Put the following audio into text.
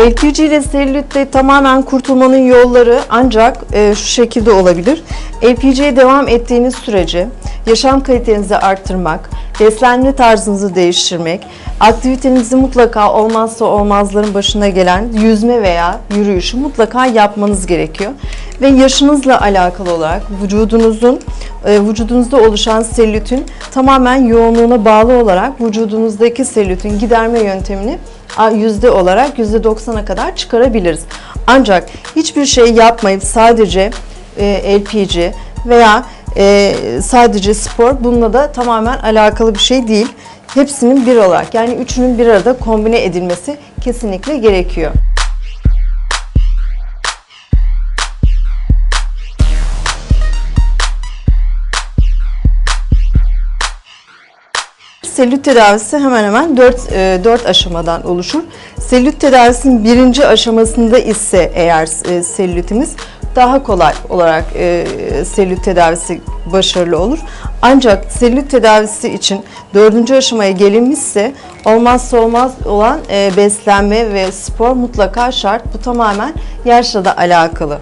LPG ile selülitte tamamen kurtulmanın yolları ancak e, şu şekilde olabilir. LPG'ye devam ettiğiniz sürece yaşam kalitenizi arttırmak, beslenme tarzınızı değiştirmek, aktivitenizi mutlaka olmazsa olmazların başına gelen yüzme veya yürüyüşü mutlaka yapmanız gerekiyor. Ve yaşınızla alakalı olarak vücudunuzun e, vücudunuzda oluşan selülitin tamamen yoğunluğuna bağlı olarak vücudunuzdaki selülitin giderme yöntemini yüzde olarak yüzde 90'a kadar çıkarabiliriz. Ancak hiçbir şey yapmayıp sadece e, LPG veya e, sadece spor bununla da tamamen alakalı bir şey değil. Hepsinin bir olarak yani üçünün bir arada kombine edilmesi kesinlikle gerekiyor. Selülit tedavisi hemen hemen 4, 4 aşamadan oluşur. Selülit tedavisinin birinci aşamasında ise eğer e, selülitimiz daha kolay olarak e, selülit tedavisi başarılı olur. Ancak selülit tedavisi için dördüncü aşamaya gelinmişse olmazsa olmaz olan e, beslenme ve spor mutlaka şart. Bu tamamen yaşla da alakalı